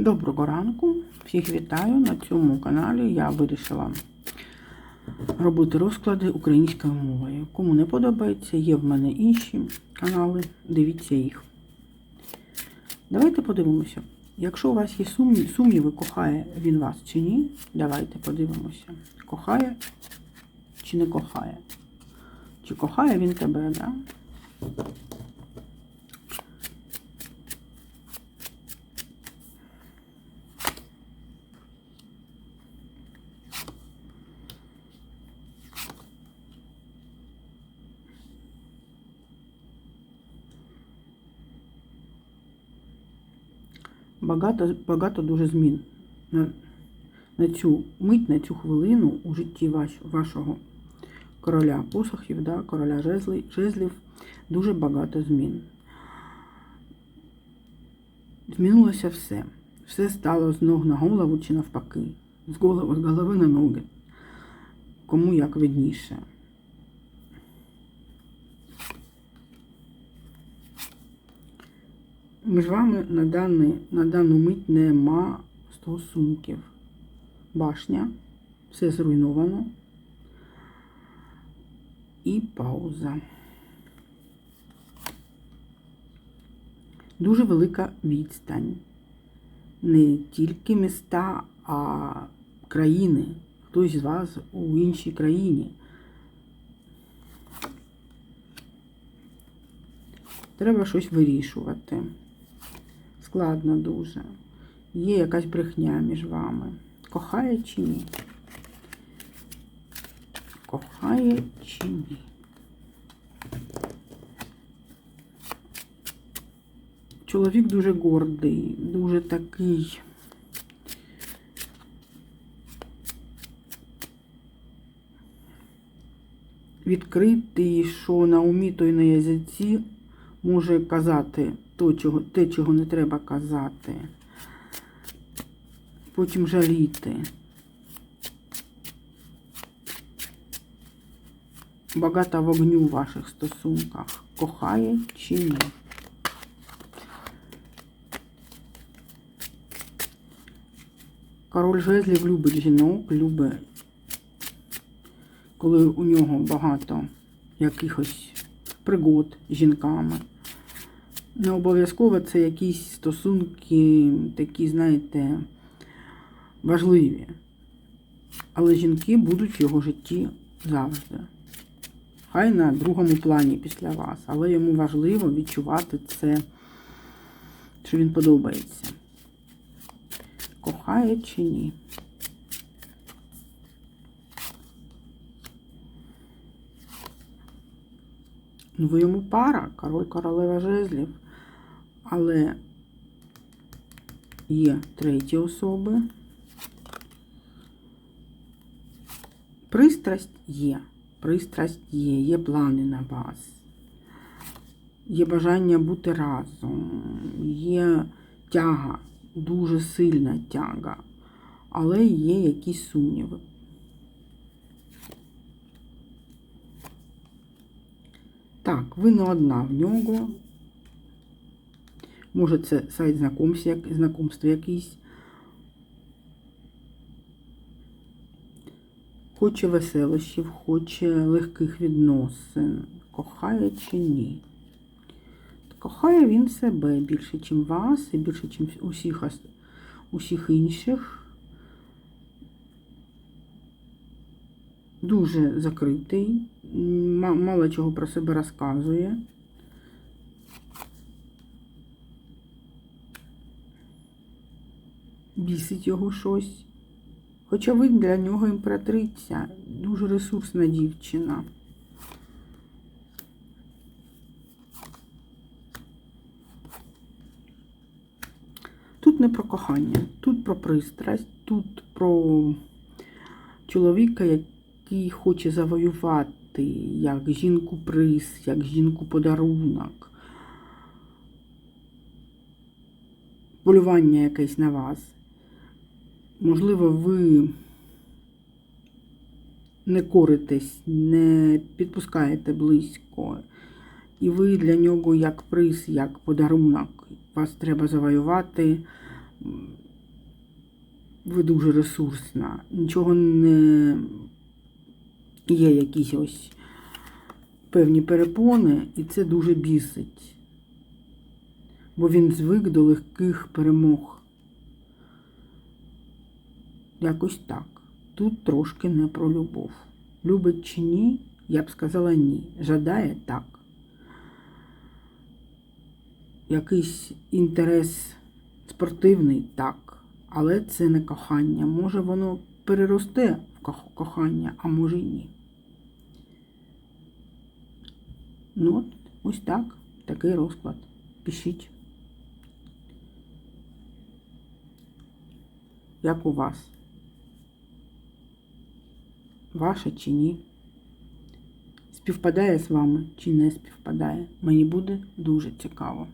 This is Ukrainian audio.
Доброго ранку, всіх вітаю на цьому каналі. Я вирішила робити розклади українською мовою. Кому не подобається, є в мене інші канали, дивіться їх. Давайте подивимося. Якщо у вас є сумніви, кохає він вас чи ні, давайте подивимося. Кохає чи не кохає? Чи кохає він тебе, да? Багато, багато дуже змін на, на цю мить, на цю хвилину у житті ваш, вашого короля посохів, да, короля жезлів, жезлів, дуже багато змін. Змінилося все. Все стало з ног на голову чи навпаки, з голови, з голови на ноги. Кому як видніше. Між вами на, даний, на дану мить нема стосунків. Башня, все зруйновано. І пауза. Дуже велика відстань. Не тільки міста, а країни. Хтось з вас у іншій країні. Треба щось вирішувати. Складно дуже. Є якась брехня між вами. Кохає чи ні? Кохає чи ні? Чоловік дуже гордий, дуже такий. Відкритий, що на умі, то й на язиці може казати то, чого, те, чого не треба казати. Потім жаліти. Багато вогню в ваших стосунках. Кохає чи ні? Король жезлів любить жінок, любить, коли у нього багато якихось пригод з жінками. Не обов'язково це якісь стосунки, такі, знаєте, важливі. Але жінки будуть в його житті завжди. Хай на другому плані після вас. Але йому важливо відчувати це, що він подобається. Кохає чи ні. Ну, ви йому пара, король королева жезлів. Але є треті особи. Пристрасть є. Пристрасть є, є плани на вас. Є бажання бути разом, є тяга, дуже сильна тяга, але є якісь сумніви. Так, ви не одна в нього. Може, це сайт знакомств, якийсь. Хоче веселощів, хоче легких відносин. Кохає чи ні? Кохає він себе більше, ніж вас, і більше, ніж усіх, усіх інших. Дуже закритий, мало чого про себе розказує. Бісить його щось. Хоча ви для нього імператриця, дуже ресурсна дівчина. Тут не про кохання, тут про пристрасть, тут про чоловіка, який хоче завоювати як жінку приз, як жінку подарунок. Полювання якесь на вас. Можливо, ви не коритесь, не підпускаєте близько. І ви для нього як приз, як подарунок. Вас треба завоювати, ви дуже ресурсна, нічого не є якісь ось певні перепони, і це дуже бісить. Бо він звик до легких перемог. Якось так. Тут трошки не про любов. Любить чи ні, я б сказала ні. Жадає так. Якийсь інтерес спортивний так. Але це не кохання. Може воно переросте в кохання, а може й ні. Ну от, ось так. Такий розклад. Пишіть. Як у вас? Ваше чи ні? Співпадає з вами чи не співпадає? Мені буде дуже цікаво.